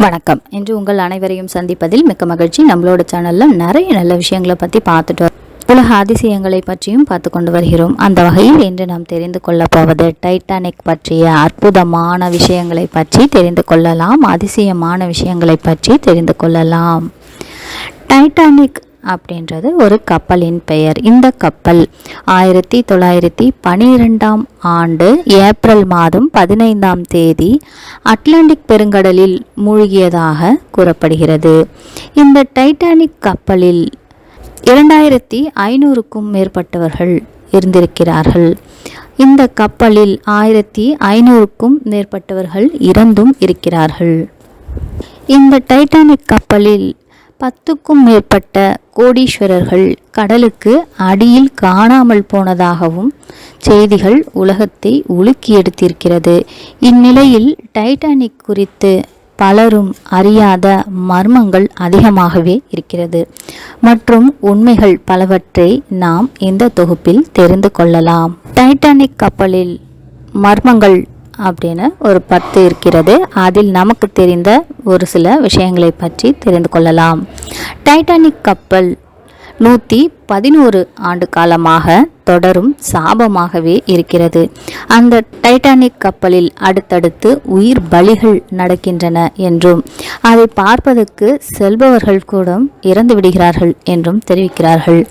வணக்கம். இன்று உங்கள் அனைவரையும் சந்திப்பதில் மிக்க மகிழ்ச்சி. நம்மளோட சேனலில் நிறைய நல்ல விஷயங்களை பற்றி பார்த்துட்டு உலக அதிசயங்களை பற்றியும் பார்த்து கொண்டு வருகிறோம். அந்த வகையில் இன்று நாம் தெரிந்து கொள்ளப் போவது டைட்டானிக் பற்றிய அற்புதமான விஷயங்களை பற்றி தெரிந்து கொள்ளலாம் அதிசயமான விஷயங்களை பற்றி தெரிந்து கொள்ளலாம். டைட்டானிக் அப்படின்றது ஒரு கப்பலின் பெயர். இந்த கப்பல் ஆயிரத்தி தொள்ளாயிரத்தி பனிரெண்டாம் ஆண்டு ஏப்ரல் மாதம் பதினைந்தாம் தேதி அட்லாண்டிக் பெருங்கடலில் மூழ்கியதாக கூறப்படுகிறது. இந்த டைட்டானிக் கப்பலில் இரண்டாயிரத்தி ஐநூறுக்கும் மேற்பட்டவர்கள் இருந்திருக்கிறார்கள். இந்த கப்பலில் ஆயிரத்தி ஐநூறுக்கும் மேற்பட்டவர்கள் இறந்தும் இருக்கிறார்கள். இந்த டைட்டானிக் கப்பலில் பத்துக்கும் மேற்பட்ட கோடீஸ்வரர்கள் கடலுக்கு அடியில் காணாமல் போனதாகவும் செய்திகள் உலகத்தை உலுக்கி எடுத்திருக்கிறது. இந்நிலையில் டைட்டானிக் குறித்து பலரும் அறியாத மர்மங்கள் அதிகமாகவே இருக்கிறது. மற்றும் உண்மைகள் பலவற்றை நாம் இந்த தொகுப்பில் தெரிந்து கொள்ளலாம். டைட்டானிக் கப்பலில் மர்மங்கள் அப்படின்னு ஒரு பத்து இருக்கிறது. அதில் நமக்கு தெரிந்த ஒரு சில விஷயங்களை பற்றி தெரிந்து கொள்ளலாம். டைட்டானிக் கப்பல் நூற்றி பதினோரு ஆண்டு காலமாக தொடரும் சாபமாகவே இருக்கிறது. அந்த டைட்டானிக் கப்பலில் அடுத்தடுத்து உயிர் பலிகள் நடக்கின்றன என்றும் அதை பார்ப்பதற்கு செல்பவர்கள் கூட இறந்து விடுகிறார்கள் என்றும் தெரிவிக்கிறார்கள்.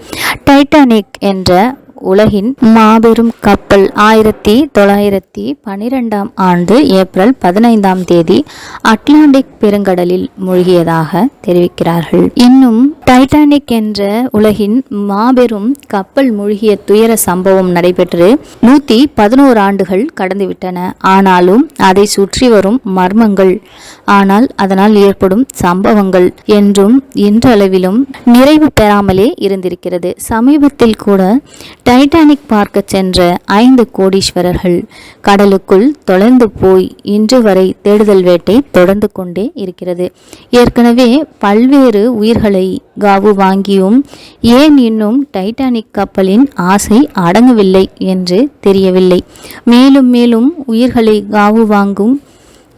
டைட்டானிக் என்ற உலகின் மாபெரும் கப்பல் ஆயிரத்தி தொள்ளாயிரத்தி பனிரெண்டாம் ஆண்டு ஏப்ரல் பதினைந்தாம் தேதி அட்லாண்டிக் பெருங்கடலில் மூழ்கியதாக தெரிவிக்கிறார்கள். இன்னும் டைட்டானிக் என்ற உலகின் மாபெரும் கப்பல் மூழ்கிய துயர சம்பவம் நடைபெற்று நூற்றி பதினோரு ஆண்டுகள் கடந்துவிட்டன. ஆனாலும் அதை சுற்றி வரும் மர்மங்கள் ஆனால் அதனால் ஏற்படும் சம்பவங்கள் என்றும் இன்றளவிலும் நிறைவு பெறாமலே இருந்திருக்கிறது. சமீபத்தில் கூட டைட்டானிக் பார்க்க சென்ற ஐந்து கோடீஸ்வரர்கள் கடலுக்குள் தொலைந்து போய் இன்று வரை தேடுதல் வேட்டை தொடர்ந்து கொண்டே இருக்கிறது. ஏற்கனவே பல்வேறு உயிர்களை காவு வாங்கியும் ஏன் இன்னும் டைட்டானிக் கப்பலின் ஆசை அடங்கவில்லை என்று தெரியவில்லை. மேலும் மேலும் உயிர்களை காவு வாங்கும்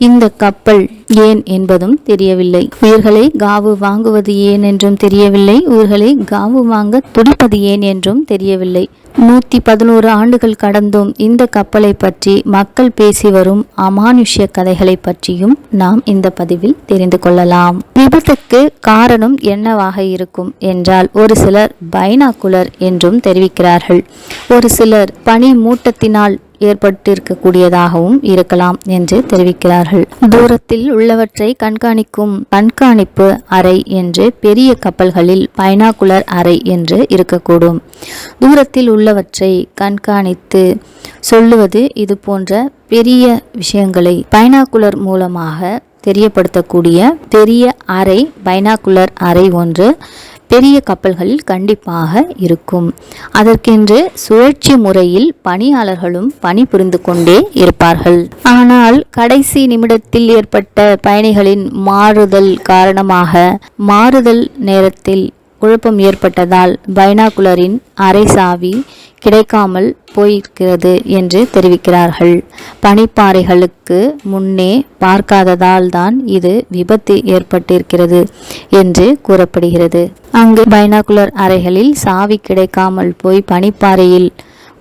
இந்த கப்பல் ஏன் என்பதும் தெரியவில்லை. உயிர்களை காவு வாங்குவது ஏன் என்றும் தெரியவில்லை. உயிர்களை காவு வாங்க துடிப்பது ஏன் என்றும் தெரியவில்லை. நூற்றி பதினோரு ஆண்டுகள் கடந்தும் இந்த கப்பலை பற்றி மக்கள் பேசி வரும் அமானுஷ்ய கதைகளை பற்றியும் நாம் இந்த பதிவில் தெரிந்து கொள்ளலாம். விபத்துக்கு காரணம் என்னவாக இருக்கும் என்றால் ஒரு சிலர் பைனாகுலர் என்றும் தெரிவிக்கிறார்கள். ஒரு சிலர் பனி மூட்டத்தினால் ஏற்பட்டிருக்கக்கூடியதாகவும் இருக்கலாம் என்று தெரிவிக்கிறார்கள். தூரத்தில் உள்ளவற்றை கண்காணிக்கும் கண்காணிப்பு அறை என்று பெரிய கப்பல்களில் பைனாகுலர் அறை என்று இருக்கக்கூடும். தூரத்தில் உள்ளவற்றை கண்காணித்து சொல்லுவது இது போன்ற பெரிய விஷயங்களை பைனாகுலர் மூலமாக தெரியப்படுத்தக்கூடிய பெரிய அறை பைனாகுலர் அறை ஒன்று பெரிய கப்பல்களில் கண்டிப்பாக இருக்கும். அதற்கென்று சுழற்சி முறையில் பணியாளர்களும் பணிபுரிந்து கொண்டே இருப்பார்கள். ஆனால் கடைசி நிமிடத்தில் ஏற்பட்ட பயணிகளின் மாறுதல் காரணமாக மாறுதல் நேரத்தில் குழப்பம் ஏற்பட்டதால் பைனாகுலரின் அரை சாவி கிடைக்காமல் போயிருக்கிறது என்று தெரிவிக்கிறார்கள். பனிப்பாறைகளுக்கு முன்னே பார்க்காததால் தான் இது விபத்து ஏற்பட்டிருக்கிறது என்று கூறப்படுகிறது. அங்கு பைனாகுலர் அறைகளில் சாவி கிடைக்காமல் போய் பனிப்பாறையில்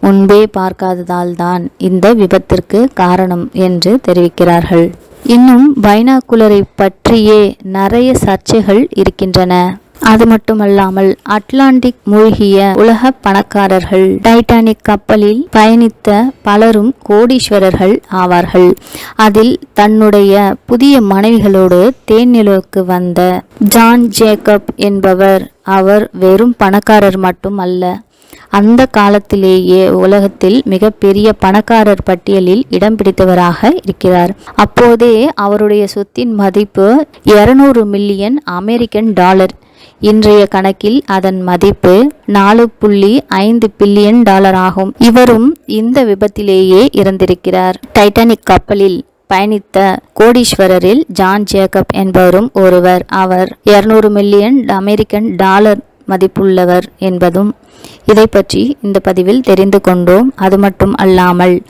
முன்பே பார்க்காததால் தான் இந்த விபத்திற்கு காரணம் என்று தெரிவிக்கிறார்கள். இன்னும் பைனாகுலரை பற்றியே நிறைய சர்ச்சைகள் இருக்கின்றன. அது மட்டுமல்லாமல் அட்லாண்டிக் மூழ்கிய உலக பணக்காரர்கள் டைட்டானிக் கப்பலில் பயணித்த பலரும் கோடீஸ்வரர்கள் ஆவார்கள். அதில் தன்னுடைய புதிய மனைவிகளோடு தேனிலவுக்கு வந்த ஜான் ஜேக்கப் என்பவர் அவர் வெறும் பணக்காரர் மட்டும் அல்ல அந்த காலத்திலேயே உலகத்தில் மிகப்பெரிய பணக்காரர் பட்டியலில் இடம் பிடித்தவராக இருக்கிறார். அப்போதே அவருடைய சொத்தின் மதிப்பு இருநூறு மில்லியன் அமெரிக்கன் டாலர். இன்றைய கணக்கில் அதன் மதிப்பு நாலு புள்ளி ஐந்து பில்லியன் டாலர் ஆகும். இவரும் இந்த விபத்திலேயே இறந்திருக்கிறார். டைட்டானிக் கப்பலில் பயணித்த கோடீஸ்வரரில் ஜான் ஜேக்கப் என்பவரும் ஒருவர். அவர் இருநூறு மில்லியன் அமெரிக்கன் டாலர் மதிப்புள்ளவர் என்பதும் இதை பற்றி இந்த பதிவில் தெரிந்து கொண்டோம். அது மட்டும் அல்லாமல்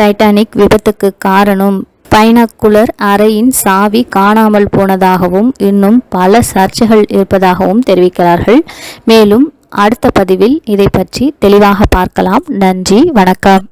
டைட்டானிக் விபத்துக்கு காரணம் பைனாக்குலர் அறையின் சாவி காணாமல் போனதாகவும் இன்னும் பல சர்ச்சைகள் இருப்பதாகவும் தெரிவிக்கிறார்கள். மேலும் அடுத்த பதிவில் இதை பற்றி தெளிவாக பார்க்கலாம். நன்றி வணக்கம்.